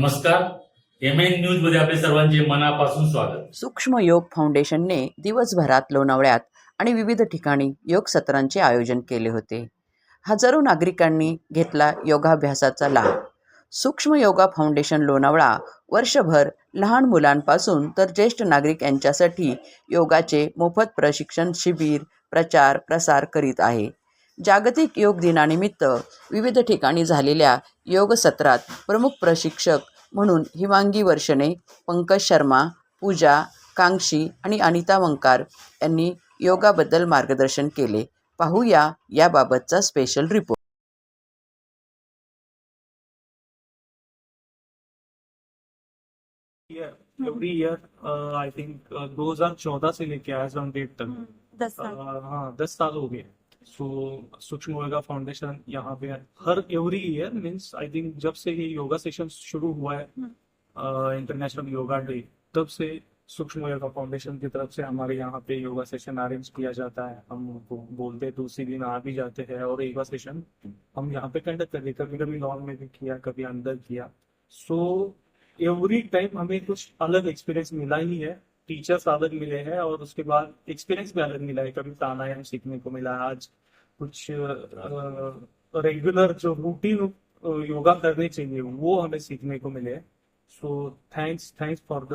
नमस्कार. M N न्यूजमध्ये आपले सर्वांचे मनापासून स्वागत. सूक्ष्म योग फाउंडेशनने दिवसभरात लोणावळ्यात आणि विविध ठिकाणी योग सत्रांचे आयोजन केले होते. हजारो नागरिकांनी घेतला योगाभ्यासाचा लाभ. सूक्ष्म योगा फाउंडेशन लोणावळा वर्षभर लहान मुलांपासून तर ज्येष्ठ नागरिक यांच्यासाठी योगाचे मोफत प्रशिक्षण शिबिर प्रचार प्रसार करीत आहे. जागतिक योग दिनानिमित्त विविध ठिकाणी झालेल्या योग सत्रात प्रमुख प्रशिक्षक म्हणून हिमांगी वर्षणे पंकज शर्मा पूजा कांक्षी आणि अनिता वंकार यांनी योगाबद्दल मार्गदर्शन केले. पाहूया याबाबतचा special report uh, I think uh, 2014 से लेके आज हम डेट तक. दस साल. Uh, हाँ दस साल हो गए सो सूक्ष्म योगा फाउंडेशन यहाँ पे है। हर every year means I think जब से ये योगा सेशन शुरू हुआ है इंटरनेशनल योगा डे तब से सूक्ष्म योगा फाउंडेशन की तरफ़ से हमारे यहाँ पे योगा सेशन अरेंज किया जाता है। हम उनको बोलते हैं उसी दिन आ भी जाते हैं और योगा सेशन हम यहाँ पे कंडक्ट करते कभी कभी लॉन में भी किया कभी अंदर किया। सो एवरी टाइम हमें कुछ अलग एक्सपीरियंस मिला ही है। टीचर्स अलग मिले हैं और उसके बाद एक्सपीरियंस भी अलग मिला है। कभी प्राणायाम सीखने को मिला, आज कुछ रेगुलर जो रूटीन योगा करने चाहिए, वो हमें सीखने को मिले। So thanks thanks for the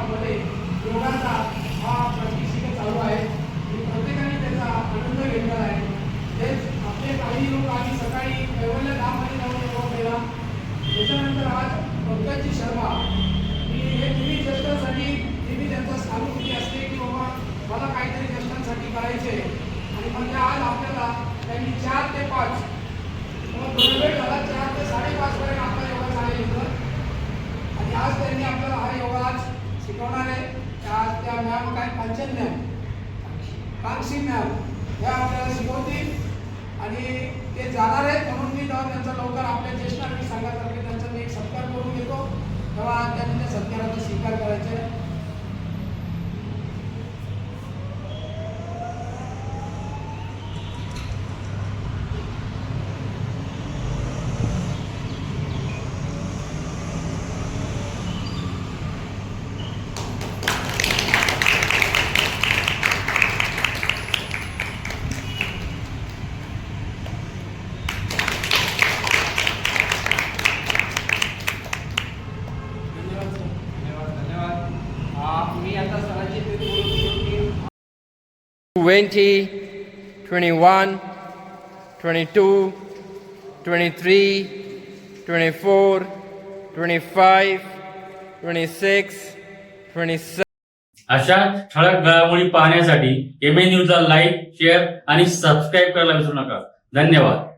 प्रत्येक योगाचा हा प्रशिक्षिका चालू आहे. आणि प्रत्येकाने त्याचा आनंद घेतला आहे. तेच आपले काही लोक आम्ही सकाळी कैवल्य धाममध्ये जाऊन योग केला त्याच्यानंतर आज पंकजी शर्मा. की हे तुम्ही ज्येष्ठांसाठी नेहमी त्यांचा सहानुभूती असते की बाबा मला काहीतरी ज्येष्ठांसाठी करायचे आणि म्हणजे आज आपल्याला त्यांनी चार ते पाच मग थोडा वेळ झाला चार ते साडेपाच पर्यंत आपला योगा चालेल इथं आणि आज त्यांनी आपल्याला हा योगा आज शिकवणार आहे त्या त्या मॅम काय कांचन मॅम कांक्षी मॅम ह्या आपल्याला शिकवतील. आणि ते जाणार आहेत म्हणून मी तेव्हा त्यांचा लवकर आपल्या ज्येष्ठ नागरिक संघातर्फे त्यांचा मी एक सत्कार करून घेतो. तेव्हा त्यांनी त्या सत्काराचा स्वीकार करायचा आहे धन्यवाद सर धन्यवाद धन्यवाद आ, मी आता सरांची ते बोलतो की 20, 21, 22, 23, 24, 25, 26, 27. अशा ठळक घडामोडी पाहण्यासाठी एम एन न्यूजला लाईक शेअर आणि सबस्क्राईब करायला विसरू नका धन्यवाद